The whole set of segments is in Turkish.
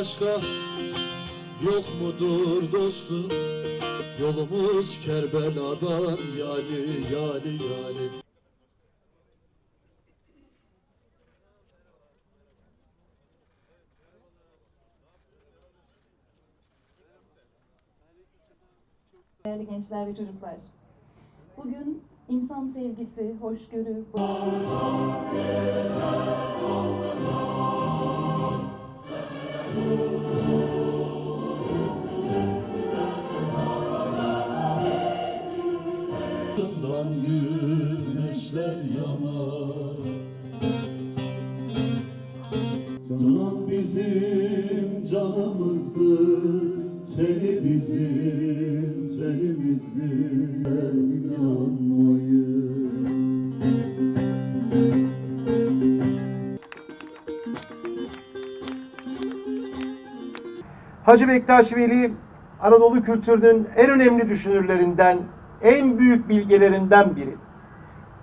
başka yok mudur dostum? Yolumuz Kerbela'dan yani yani yani. Değerli gençler ve çocuklar. Bugün insan sevgisi, hoşgörü, güneşler bizim canımızdır. Teni bizim tenimizdir İnanmayın Hacı Bektaş Veli Anadolu kültürünün en önemli düşünürlerinden, en büyük bilgelerinden biri.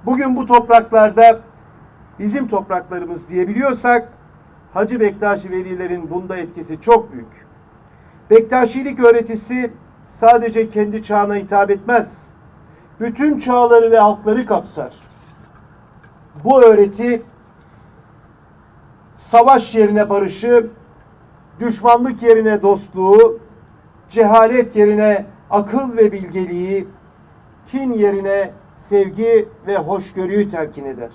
Bugün bu topraklarda bizim topraklarımız diyebiliyorsak Hacı Bektaş Velilerin bunda etkisi çok büyük. Bektaşilik öğretisi sadece kendi çağına hitap etmez. Bütün çağları ve halkları kapsar. Bu öğreti savaş yerine barışı, düşmanlık yerine dostluğu, cehalet yerine akıl ve bilgeliği, kin yerine sevgi ve hoşgörüyü telkin eder.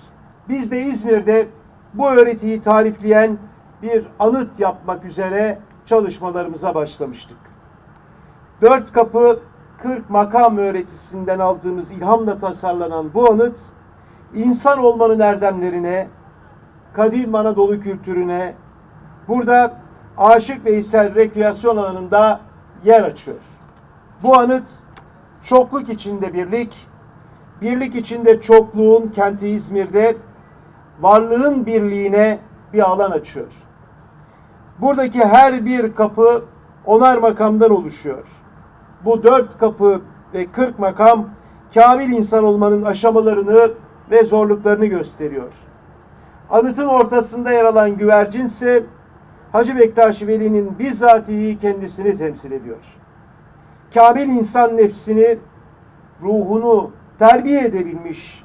Biz de İzmir'de bu öğretiyi tarifleyen bir anıt yapmak üzere çalışmalarımıza başlamıştık. Dört kapı 40 makam öğretisinden aldığımız ilhamla tasarlanan bu anıt, insan olmanın erdemlerine, kadim Anadolu kültürüne, burada Aşık Veysel rekreasyon alanında yer açıyor. Bu anıt çokluk içinde birlik, birlik içinde çokluğun kenti İzmir'de varlığın birliğine bir alan açıyor. Buradaki her bir kapı onar makamdan oluşuyor. Bu dört kapı ve kırk makam kamil insan olmanın aşamalarını ve zorluklarını gösteriyor. Anıtın ortasında yer alan güvercin ise Hacı Bektaş Veli'nin bizzatihi kendisini temsil ediyor. Kamil insan nefsini, ruhunu terbiye edebilmiş,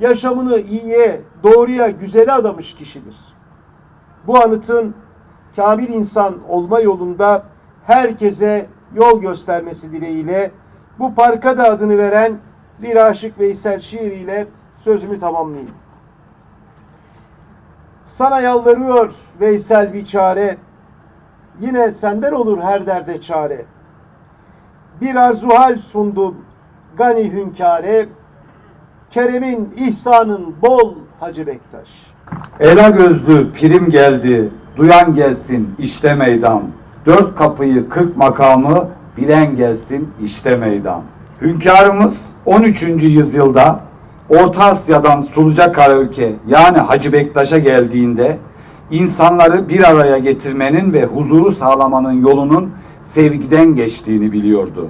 yaşamını iyiye, doğruya, güzele adamış kişidir. Bu anıtın kamil insan olma yolunda herkese yol göstermesi dileğiyle bu parka da adını veren bir aşık Veysel şiiriyle sözümü tamamlayayım. Sana yalvarıyor Veysel bir çare. Yine senden olur her derde çare. Bir arzuhal sundum gani hünkâre. Keremin, ihsanın bol Hacı Bektaş. Ela gözlü pirim geldi, duyan gelsin işte meydan. Dört kapıyı kırk makamı bilen gelsin işte meydan. Hünkârımız 13. yüzyılda Orta Asya'dan Sulucakara ülke yani Hacı Bektaş'a geldiğinde insanları bir araya getirmenin ve huzuru sağlamanın yolunun sevgiden geçtiğini biliyordu.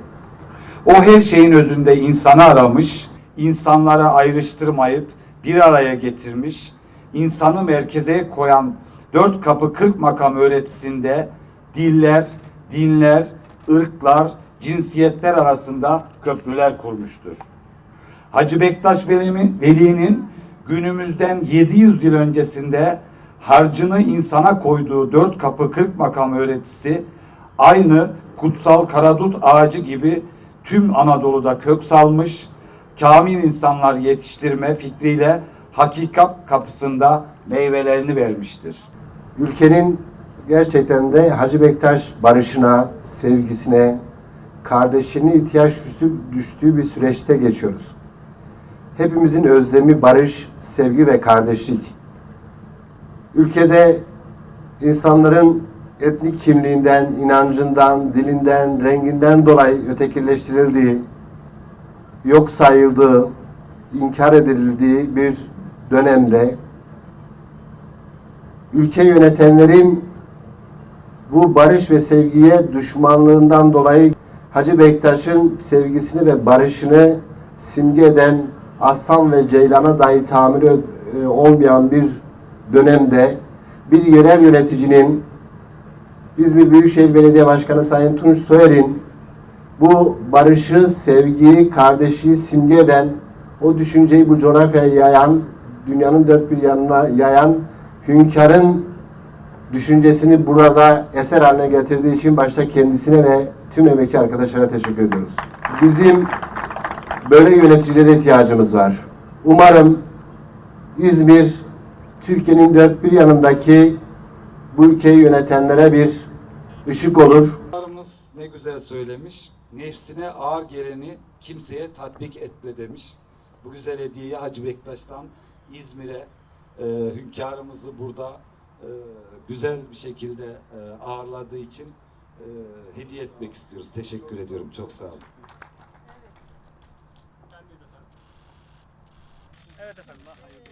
O her şeyin özünde insanı aramış, insanları ayrıştırmayıp bir araya getirmiş, insanı merkeze koyan dört kapı kırk makam öğretisinde diller, dinler, ırklar, cinsiyetler arasında köprüler kurmuştur. Hacı Bektaş Veli'nin, günümüzden 700 yıl öncesinde harcını insana koyduğu dört kapı kırk makam öğretisi aynı kutsal karadut ağacı gibi tüm Anadolu'da kök salmış, kamil insanlar yetiştirme fikriyle hakikat kapısında meyvelerini vermiştir. ülkenin gerçekten de Hacı Bektaş barışına, sevgisine, kardeşine ihtiyaç düştüğü bir süreçte geçiyoruz. Hepimizin özlemi barış, sevgi ve kardeşlik. Ülkede insanların etnik kimliğinden, inancından, dilinden, renginden dolayı ötekileştirildiği, yok sayıldığı, inkar edildiği bir dönemde ülke yönetenlerin bu barış ve sevgiye düşmanlığından dolayı Hacı Bektaş'ın sevgisini ve barışını simge eden aslan ve ceylana dahi tahammülü e, olmayan bir dönemde bir yerel yöneticinin İzmir Büyükşehir Belediye Başkanı Sayın Tunç Soyer'in bu barışı, sevgiyi, kardeşliği simge eden, o düşünceyi bu coğrafyaya yayan, dünyanın dört bir yanına yayan hünkârın düşüncesini burada eser haline getirdiği için başta kendisine ve tüm emekçi arkadaşlara teşekkür ediyoruz. Bizim böyle yöneticilere ihtiyacımız var. Umarım İzmir, Türkiye'nin dört bir yanındaki bu ülkeyi yönetenlere bir ışık olur. Muhtarımız ne güzel söylemiş. Nefsine ağır geleni kimseye tatbik etme demiş. Bu güzel hediyeyi Hacı Bektaş'tan İzmir'e e, hünkârımızı burada e, güzel bir şekilde e, ağırladığı için e, hediye etmek istiyoruz. Teşekkür ediyorum. Çok sağ olun. هدف الماء حيكون.